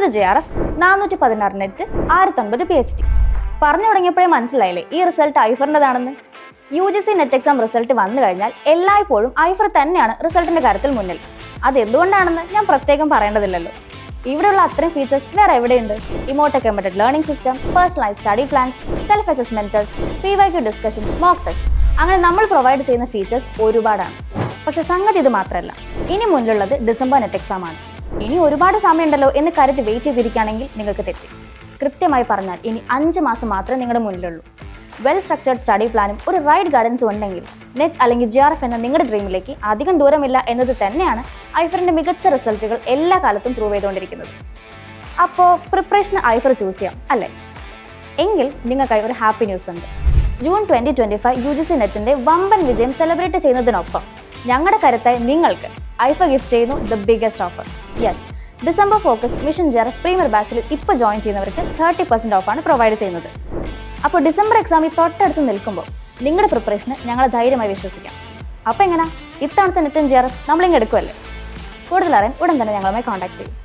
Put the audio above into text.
മുപ്പത് J R F നാനൂറ്റി പതിനാറ് നെറ്റ് ആയിരത്തൊൻപത് പി എച്ച് ഡി പറഞ്ഞു തുടങ്ങിയപ്പോഴേ മനസ്സിലായില്ലേ ഈ result ഐഫറിന്റെതാണെന്ന്? U G C net exam result വന്നു കഴിഞ്ഞാൽ എല്ലായ്പ്പോഴും ഐഫർ തന്നെയാണ് റിസൾട്ടിന്റെ കാര്യത്തിൽ മുന്നിൽ. അതെന്തുകൊണ്ടാണെന്ന് ഞാൻ പ്രത്യേകം പറയേണ്ടതില്ലല്ലോ. ഇവിടെയുള്ള അത്രയും ഫീച്ചേഴ്സ് വേറെ എവിടെയുണ്ട്? ഇമോട്ടക് embedded learning system personalise study plans self assessment test P Y Q discussions mock test അങ്ങനെ നമ്മൾ പ്രൊവൈഡ് ചെയ്യുന്ന ഫീച്ചേഴ്സ് ഒരുപാടാണ്. പക്ഷെ സംഗതി ഇത് മാത്രമല്ല. ഇനി മുന്നിലുള്ളത് ഡിസംബർ നെറ്റ് എക്സാം ആണ്. ഇനി ഒരുപാട് സമയമുണ്ടല്ലോ എന്ന് കരുതി വെയിറ്റ് ചെയ്തിരിക്കുകയാണെങ്കിൽ നിങ്ങൾക്ക് തെറ്റി. കൃത്യമായി പറഞ്ഞാൽ ഇനി അഞ്ച് മാസം മാത്രമേ നിങ്ങളുടെ മുന്നിലുള്ളൂ. വെൽ സ്ട്രക്ചേർഡ് സ്റ്റഡി പ്ലാനും ഒരു റൈഡ് ഗൈഡൻസും ഉണ്ടെങ്കിൽ നെറ്റ് അല്ലെങ്കിൽ ജി ആർ എഫ് എന്ന നിങ്ങളുടെ ഡ്രീമിലേക്ക് അധികം ദൂരമില്ല എന്നത് തന്നെയാണ് ഐഫറിന്റെ മികച്ച റിസൾട്ടുകൾ എല്ലാ കാലത്തും പ്രൂവ് ചെയ്തുകൊണ്ടിരിക്കുന്നത്. അപ്പോൾ പ്രിപ്പറേഷന് ഐഫർ ചൂസ് ചെയ്യാം അല്ലേ? എങ്കിൽ നിങ്ങൾക്കായി ഒരു ഹാപ്പി ന്യൂസ് ഉണ്ട്. June twenty twenty five U G C നെറ്റിന്റെ വമ്പൻ വിജയം സെലിബ്രേറ്റ് ചെയ്യുന്നതിനൊപ്പം ഞങ്ങളുടെ കരുത്തായി നിങ്ങൾക്ക് ഐഫ ഗിഫ്റ്റ് ചെയ്യുന്നു the biggest offer yes December focus mission ജെറഫ് premier ബാച്ചിൽ ഇപ്പോൾ ജോയിൻ ചെയ്യുന്നവർക്ക് തേർട്ടി പെർസെന്റ് ഓഫാണ് പ്രൊവൈഡ് ചെയ്യുന്നത്. അപ്പോൾ ഡിസംബർ എക്സാമിൽ തൊട്ടടുത്ത് നിൽക്കുമ്പോൾ നിങ്ങളുടെ പ്രിപ്പറേഷന് ഞങ്ങൾ ധൈര്യമായി വിശ്വസിക്കാം. അപ്പോൾ എങ്ങനെ? ഇത്തവണത്തെ നെറ്റും ജെറഫ് നമ്മളിങ്ങ് എടുക്കുമല്ലേ കൂടുതൽ അറിയാൻ ഉടൻ തന്നെ ഞങ്ങളുമായി കോൺടാക്ട് ചെയ്യും.